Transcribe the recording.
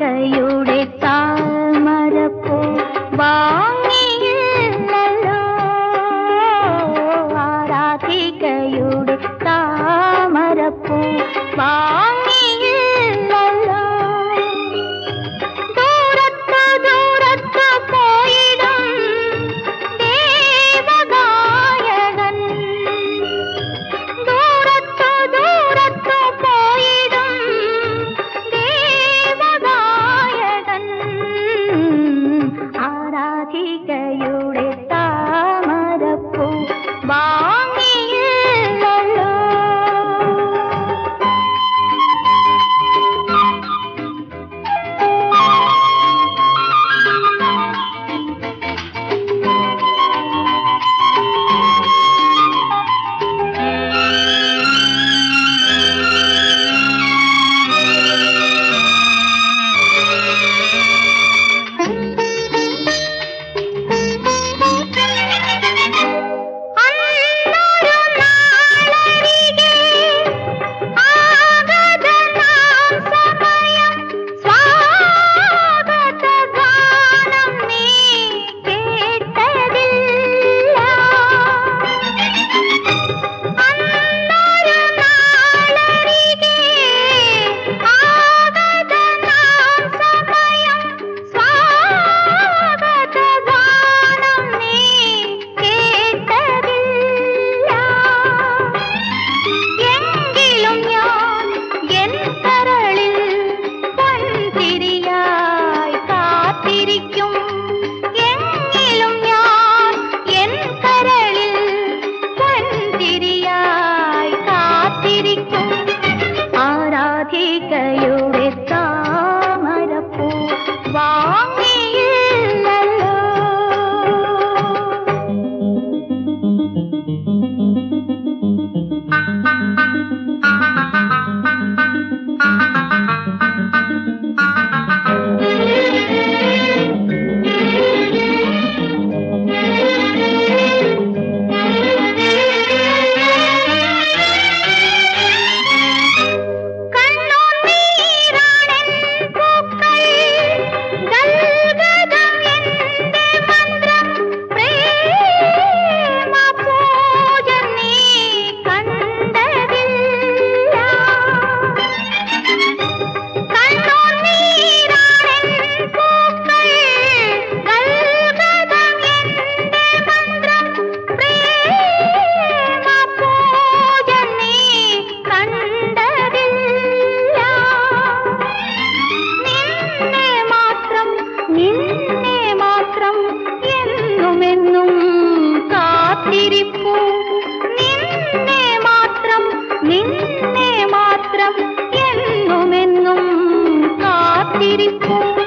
கையுடைத்தால் மறப்போ வாங்கியோ ஆராதிகையுடைத்தால் மறப்போ வா சிரிப்போம்.